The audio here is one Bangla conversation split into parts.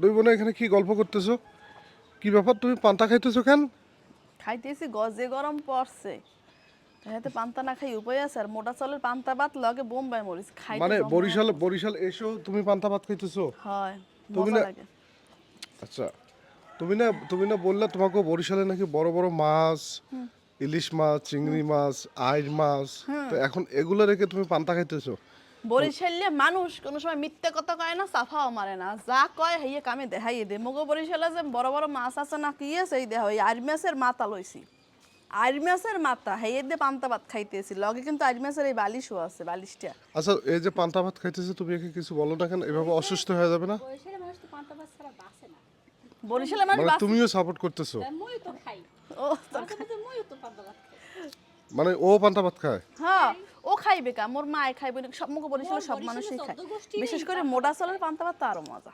দুই বোনে এখানে কি গল্প করতেছো? কি ব্যাপার তুমি পান্তা খাইতেছো কেন? খাইতেছি গজে গরম পড়ছে। তাহাতে পান্তা না খাই উপায় আছে আর মোটা চালের পান্তা ভাত লগে বোম্বাই মরিচ খাই মানে বরিশাল বরিশাল এসেও তুমি পান্তা ভাত খাইতেছো? হয় তুমি না- আচ্ছা তুমি না তুমি না বললে তোমাকে বরিশালে নাকি বড় বড় মাছ ইলিশ মাছ চিংড়ি মাছ আইর মাছ? তো এখন এগুলো রেখে তুমি পান্তা খাইতেছো? বরিশালে মানুষ কোনো সময় মিথ্যে কথা কয় না সাফাও মারে না। যা কয় হেয়ে কামে দেখাইয়ে দে। মগো বরিশালে যে বড় বড় মাছ আছে না কি আছে এই দেহ? আর মাছের মাথা লইছি। আর মাছের মাথা হেয়ে দিয়ে পান্তা ভাত খাইতেছি। লগে কিন্তু আর এই বালিশও আছে বালিশটা। আচ্ছা এই যে পান্তা ভাত খাইতেছে তুমি একে কিছু বলো না কেন? এভাবে অসুস্থ হয়ে যাবে না? বরিশালে মানুষ পান্তা ভাত ছাড়া বাঁচে না। বরিশালে মানে তুমিও সাপোর্ট করতেছো? তা তো খাই। ও তো পান্তা ভাত খাই মানে ও পান্তা ভাত খায়? হ্যাঁ। ও খাইবে কা? মোর মায় খাইবে না, সব মুখ বরিশালে সব মানুষই খায়। বিশেষ করে মোটা চালের পান্তা ভাত আরও মজা।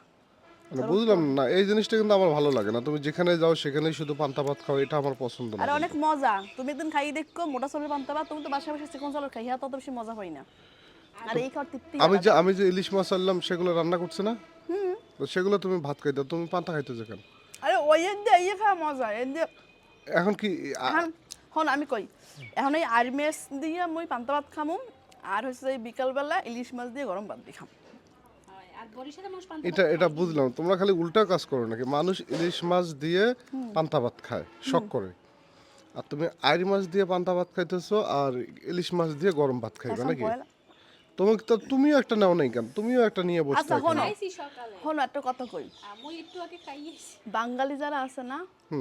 মানে বুঝলাম না এই জিনিসটা কিন্তু আমার ভালো লাগে না। তুমি যেখানে যাও সেখানেই শুধু পান্তা ভাত খাও এটা আমার পছন্দ না আর অনেক মজা। তুমি একদিন খাই দেখো মোটা চালের পান্তা ভাত তুমি তো বাসা বাসা চিকন চালের খাই হ্যাঁ তত বেশি মজা হয় না। আর এই খাওয়ার তৃপ্তি আমি যে আমি যে ইলিশ মাছ আনলাম সেগুলো রান্না করছে না? তো সেগুলো তুমি ভাত খাইতে তুমি পান্তা খাইতেছো কেন? আরে ওই দিয়ে ইয়ে খাওয়া মজা দিয়ে। এখন কি এখন হন আমি কই। এখন এই আরমেস দিয়ে মুই পান্তা ভাত খামু আর হচ্ছে এই বিকালবেলা ইলিশ মাছ দিয়ে গরম ভাত দিয়ে খাম। আর বরিশালে মানুষ পান্তা এটা এটা বুঝলাম। তোমরা খালি উল্টা কাজ করো নাকি? মানুষ ইলিশ মাছ দিয়ে পান্তা ভাত খায় শখ করে। আর তুমি আইরি মাছ দিয়ে পান্তা ভাত খাইতেছো আর ইলিশ মাছ দিয়ে গরম ভাত খাইবে এখন নাকি? পয়লা- তুমি তো তুমিও একটা নাও নাই কেন? তুমিও একটা নিয়ে বসে আচ্ছা থাকো হন। খাইছি সকালে। হন একটা কথা কই? আর মুই একটু আগে খাইয়েছি বাঙালি যারা আছে না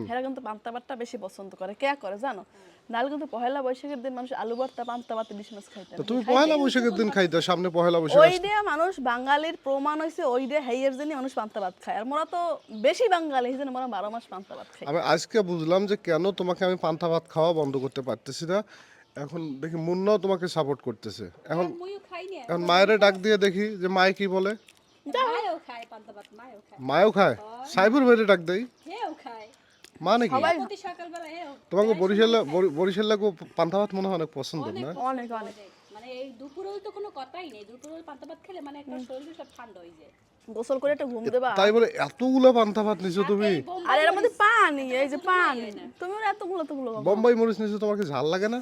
এরা কিন্তু পান্তা ভাতটা বেশি পছন্দ করে। কে করে জানো? নাহলে কিন্তু পহেলা বৈশাখের দিন মানুষ আলু ভর্তা পান্তা ভাত ইলিশ মাছ খাইতে তুমি পয়লা বৈশাখের দিন খাইতে সামনে পয়লা বৈশাখ ওই দিয়ে মানুষ বাঙালির প্রমাণ হয়েছে ওই দিয়ে হেয়ের জন্য মানুষ পান্তা ভাত খায়। আর মোরা তো বেশি বাঙালি এই জন্য মোরা বারো মাস পান্তা ভাত খাই। আমি আজকে বুঝলাম যে কেন তোমাকে আমি পান্তা ভাত খাওয়া বন্ধ করতে পারতেছি না। এখন দেখি মুন্নাও তোমাকে সাপোর্ট করতেছে। এখন এখন। মায়ের ডাক দিয়ে দেখি যে মায়ে কি বলে। মায়ও খায় সাইবুর ভাইরে ডাক দেই। মা নাকি? তোমাকে বরিশালে বরি- বরিশালে গো পান্তা ভাত মনে হয় অনেক পছন্দ না? অনেক অনেক। অনেক। মানে এই দুপুরেও তো কোনো কথাই নেই। দুপুরে পান্তা ভাত খেলে মানে একটা শরীর সব ঠান্ডা হয়ে যায়। গোসল করে একটা ঘুম দেবা। তাই বলে এতগুলো পান্তা ভাত নিছো তুমি? এই বোম্বাই আর এর মধ্যে পানি এই যে পানি। তুমি এতগুলো। বোম্বাই মরিচ নিছো তোমার কি ঝাল লাগে না?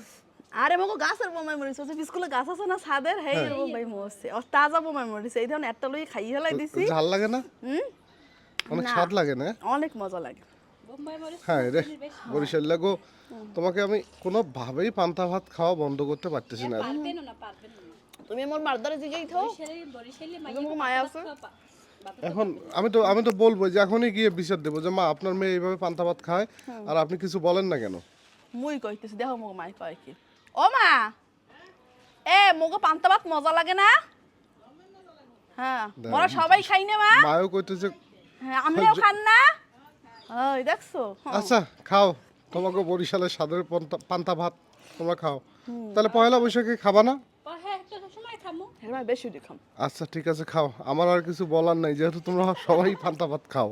আরে মগো গাছের বোমাই মরিচ আছে স্কুলে গাছ আছে না ছাদের হেই বোমাই মরছে আর তাজা বোমাই মরিচ এই ধরনের একটা লই খাই হেলাই দিছি। ঝাল লাগে না? হুম? অনেক স্বাদ লাগে না? অনেক মজা লাগে। হ্যাঁ রে। বরিশাল লাগো। তোমাকে আমি কোনোভাবেই পান্তা ভাত খাওয়া বন্ধ করতে পারতেছি না। তুমি আমার মারদারে জিগেই থাও মায়া আছে? এখন আমি তো আমি তো বলব যে এখনই গিয়ে বিচার দেবো যে মা আপনার মেয়ে এইভাবে পান্তা ভাত খায় আর আপনি কিছু বলেন না কেন? মুই কইতেছি দেখো মগো মাই কয় কি। ও মা। এ মগো পান্তা ভাত মজা লাগে না? হ্যাঁ মোরা সবাই খাই না মা? মায়ও কইতেছে হ্যাঁ আমরাও খান না? ওই দেখছ? হ্যাঁ। আচ্ছা খাও। তোমাকে বরিশালের স্বাদের পান্তা- পান্তা ভাত তোমরা খাও। তাহলে পয়লা বৈশাখে খাবা না? হ্যাঁ আচ্ছা ঠিক আছে খাও। আমার আর কিছু বলার নাই যেহেতু তোমরা সবাই পান্তা ভাত খাও।